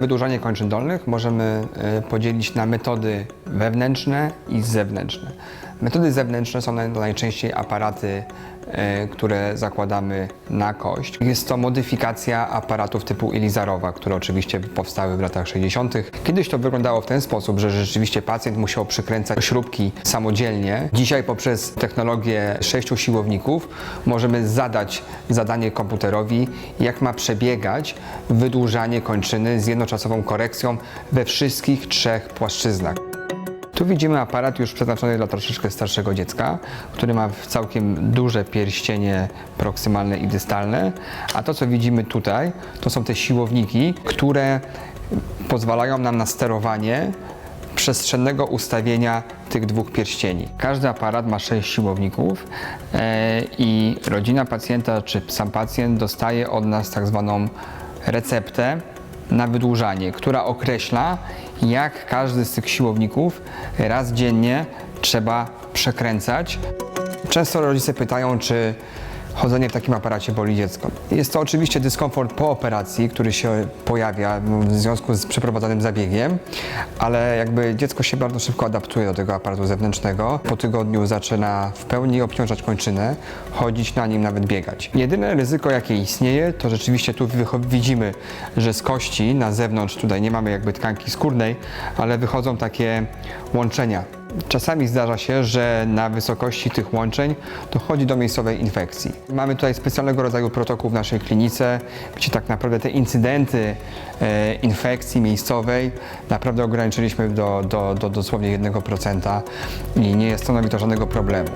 Wydłużanie kończyn dolnych możemy e, podzielić na metody wewnętrzne i zewnętrzne. Metody zewnętrzne są naj- najczęściej aparaty, e, które zakładamy na kość. Jest to modyfikacja aparatów typu Elizarowa, które oczywiście powstały w latach 60. Kiedyś to wyglądało w ten sposób, że rzeczywiście pacjent musiał przykręcać śrubki samodzielnie. Dzisiaj poprzez technologię sześciu siłowników możemy zadać zadanie komputerowi, jak ma przebiegać wydłużanie kończyny z jednoczasową korekcją we wszystkich trzech płaszczyznach. Tu widzimy aparat już przeznaczony dla troszeczkę starszego dziecka, który ma całkiem duże pierścienie proksymalne i dystalne, a to co widzimy tutaj to są te siłowniki, które pozwalają nam na sterowanie przestrzennego ustawienia tych dwóch pierścieni. Każdy aparat ma sześć siłowników e, i rodzina pacjenta czy sam pacjent dostaje od nas tak zwaną receptę na wydłużanie, która określa, jak każdy z tych siłowników raz dziennie trzeba przekręcać. Często rodzice pytają, czy chodzenie w takim aparacie boli dziecko. Jest to oczywiście dyskomfort po operacji, który się pojawia w związku z przeprowadzonym zabiegiem, ale jakby dziecko się bardzo szybko adaptuje do tego aparatu zewnętrznego. Po tygodniu zaczyna w pełni obciążać kończynę, chodzić na nim, nawet biegać. Jedyne ryzyko, jakie istnieje, to rzeczywiście tu widzimy, że z kości na zewnątrz, tutaj nie mamy jakby tkanki skórnej, ale wychodzą takie łączenia. Czasami zdarza się, że na wysokości tych łączeń dochodzi do miejscowej infekcji. Mamy tutaj specjalnego rodzaju protokół w naszej klinice, gdzie tak naprawdę te incydenty e, infekcji miejscowej naprawdę ograniczyliśmy do, do, do dosłownie 1% i nie stanowi to żadnego problemu.